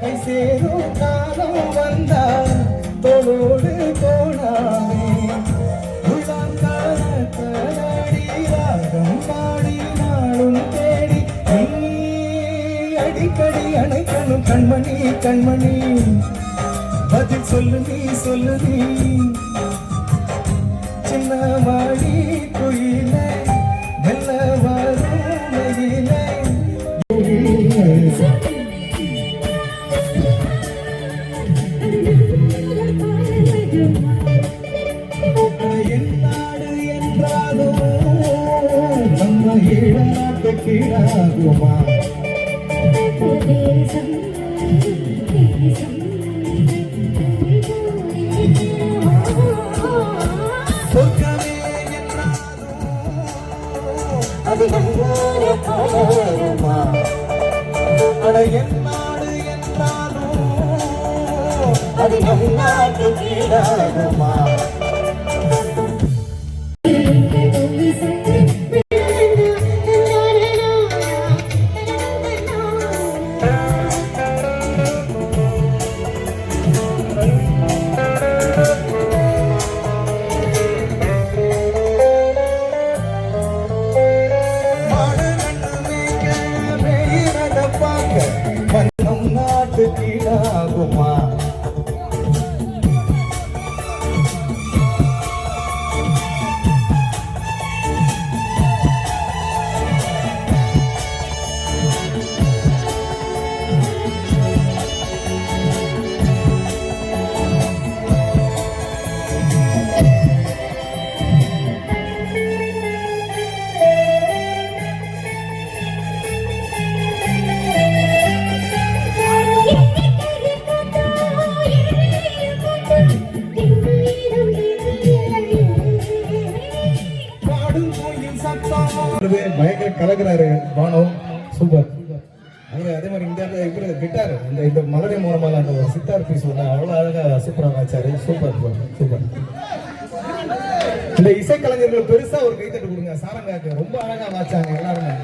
கை சேரும் காலம் வந்தா தோளோடு போனாமே உள்ளாம் ராகம் பாடி நாளும் தேடி அடிக்கடி அணைக்கணும் கண்மணி கண்மணி. பதில் சொல்லு நீ சொல்லு நீ. சின்ன மாடி ากลัวมาก இருக்கிற கிட்டார் இந்த இந்த மதுரை மூலமாக அந்த ஒரு சித்தார் பீஸ் ஒன்று அவ்வளோ அழகாக சூப்பராக வச்சாரு. சூப்பர் சூப்பர் இந்த இசைக்கலைஞர்கள் பெருசாக ஒரு கைத்தட்டு கொடுங்க. சாரங்காக்கு ரொம்ப அழகாக வாச்சாங்க எல்லாருமே.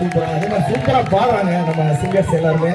சூப்பராக அதே மாதிரி சூப்பராக பாடுறாங்க நம்ம சிங்கர்ஸ் எல்லாருமே.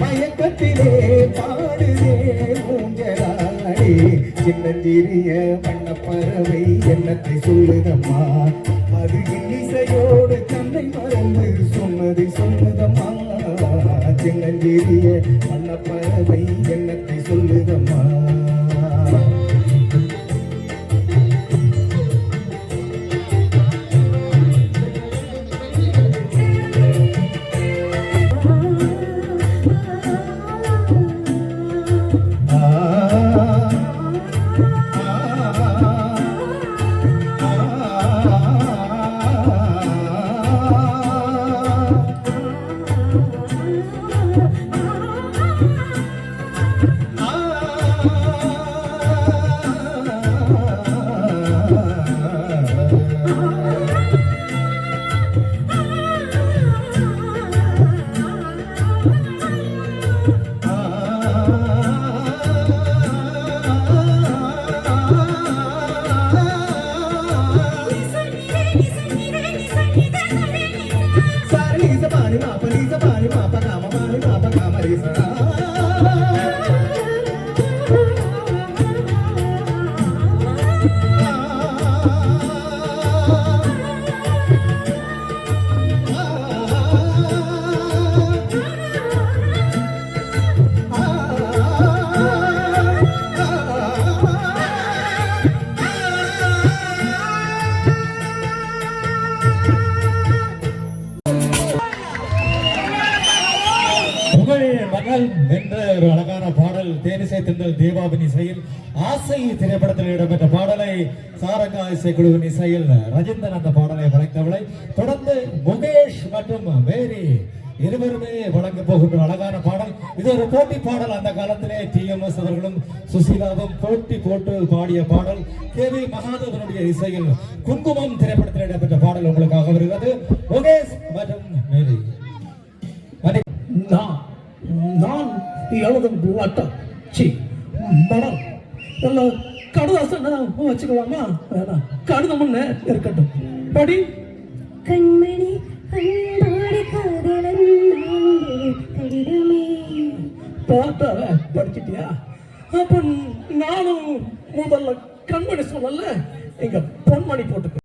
மயக்கத்திலே பாடுதே ஊஞ்சலாடி சின்னஞ்சிறிய வண்ணப்பறவை என்னத்தை சொல்லுதம்மா? அது இசையோடு தன்னை மறந்து சொன்னதை சொல்லுதம்மா? சின்னஞ்சிறிய வண்ணப்பறவை ஆசை திரைப்படத்தில் இடம்பெற்ற பாடலை சாரங்கா இசைக்குழுவின் இசையில் ரஜிந்தன் அந்த பாடலை வழங்கவில்லை. தொடர்ந்து முகேஷ் மற்றும் மேரி இருவருமே வழங்க போகின்ற அழகான பாடல். இது ஒரு போட்டி பாடல். அந்த காலத்திலே டிஎம்எஸ் அவர்களும் சுசீலாவும் போட்டி போட்டு பாடிய பாடல். கே வி மகாதேவனுடைய இசையில் குங்குமம் திரைப்படத்தில் இடம்பெற்ற பாடல் உங்களுக்காக வருகிறது. முகேஷ் மற்றும் மேரி. நான் நான் எழுதும் மனம் எல்லாம் கடுதாசன் வச்சுக்கலாமா? வேணாம். கடிதம்னு இருக்கட்டும். படி. கண்மணி அன்பாடி காதலன் கடிதமே. பார்த்தார படிச்சிட்டியா? அப்ப நானும் முதல்ல கண்மணி சொல்லல எங்க பொன்மணி போட்டுக்க.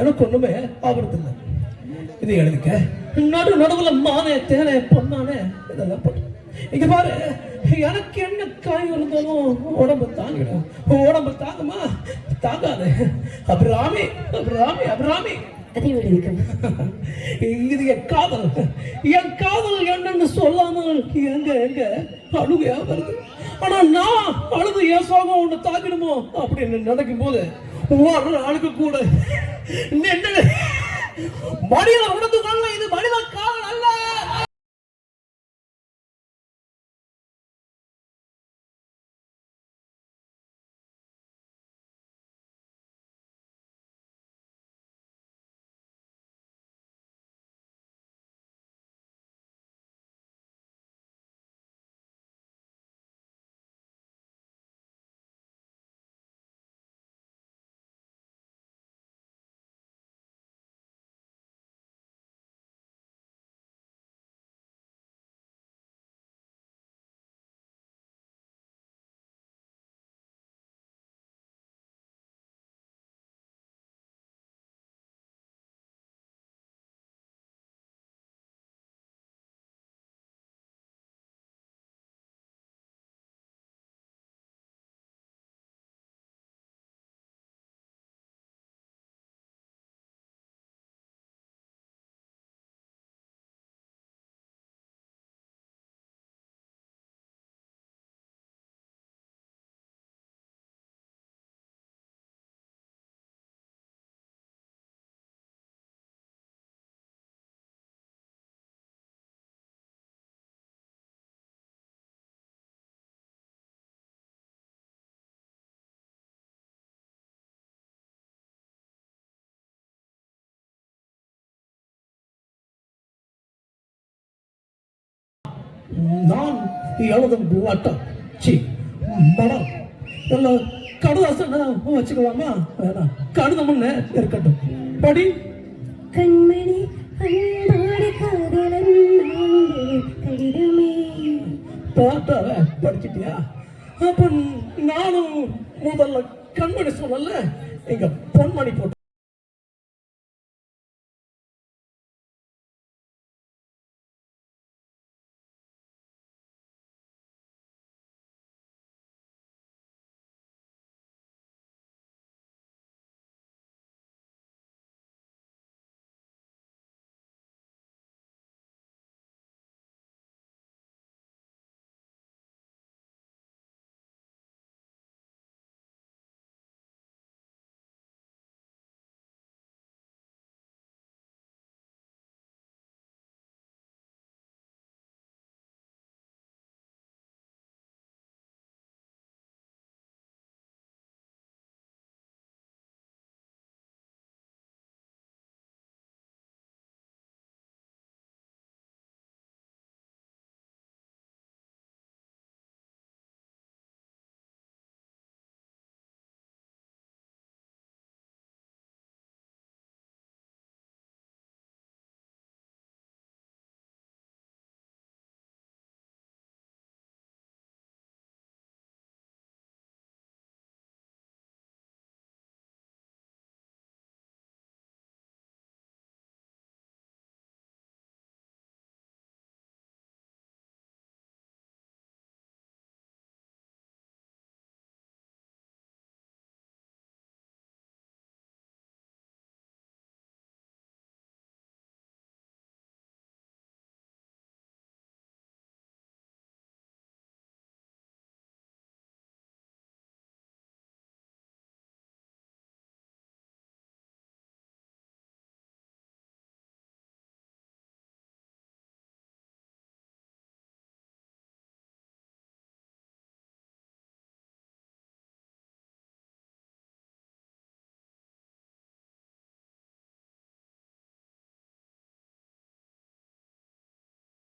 எனக்கு ஒண்ணுமே ஆவறதில்லை. இதை எழுதிக்க. நடு நடுவுல மானே தேனே பொன்னானே இதெல்லாம் போட்டு. இங்க பாரு எனக்கு என்ன காய் இருந்தாலும் உடம்பு தாங்கிடும். உடம்பு தாங்குமா? தாங்காது. அபிராமி அபிராமி அபிராமி. இது என் காதல் என் காதல் என்னன்னு சொல்லாமல் எங்க எங்க அழுகையா வருது? ஆனா நான் அழுது என் சோகம் ஒண்ணு தாக்கிடுமோ அப்படின்னு நினைக்கும் போது ஒரு ஆளுக்கு கூட. நின்று மனித உணர்ந்து கொள்ள இது மனித காலம் அல்ல. நான் எழுதும் லட்டம் சி மனம் எல்லாம் கடுதாசன வச்சுக்கலாமா? வேணாம் கடிதம்னு இருக்கட்டும். படி. கண்மணி அன்போடு காதலன் கடிதமே. பார்த்தாவ படிச்சிட்டியா? அப்ப நானும் முதல்ல கண்மணி சொல்லல எங்க பொன்மணி போட்டு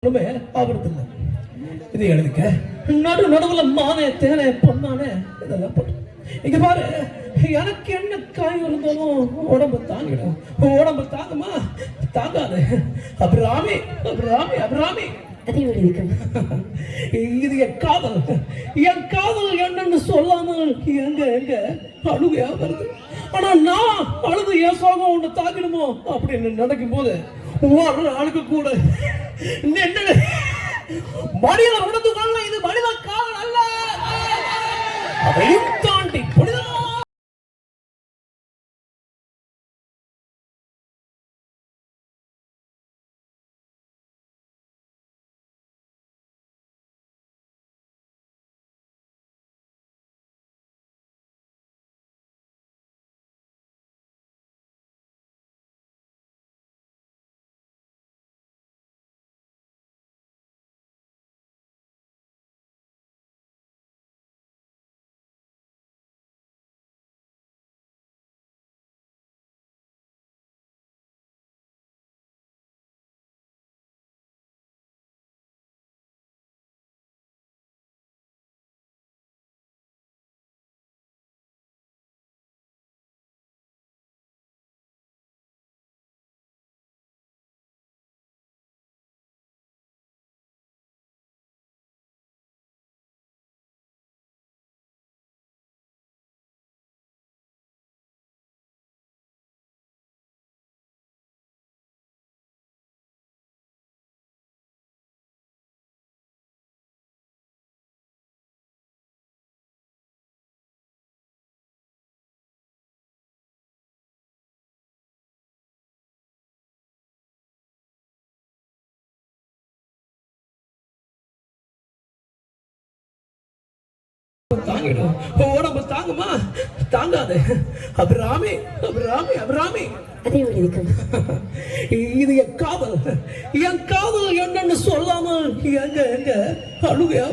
ஒண்ணுமே ஆவறதில்லை இதை எழுதிக்க நடு நடுவுல மானே தேனே பொன்னானே இதெல்லாம் போட்டு. இங்க பாரு எனக்கு என்ன காய் இருந்தாலும் உடம்பு தாங்கிடும். உடம்பு தாங்குமா? தாங்காது. அபிராமி அபிராமி அபிராமி. இது என் காதல். என் காதல் என்னன்னு சொல்லாமல் எங்க எங்க? அழுகையா வருது. ஆனா நான் அழுது என் சோகம் ஒண்ணு தாக்கிடுமோ அப்படின்னு நினைக்கும் போது ஒரு ஆளுக்கு கூட மனித உணர்ந்து கொள்ள இது மனித காதல் அல்ல. தாங்கிடும் உடம்பு தாங்குமா? தாங்காது. அபிராமி அபிராமி அபிராமி. இது என் காதல். என் காதல் என்னன்னு சொல்லாமல் எங்க எங்க அழுகையா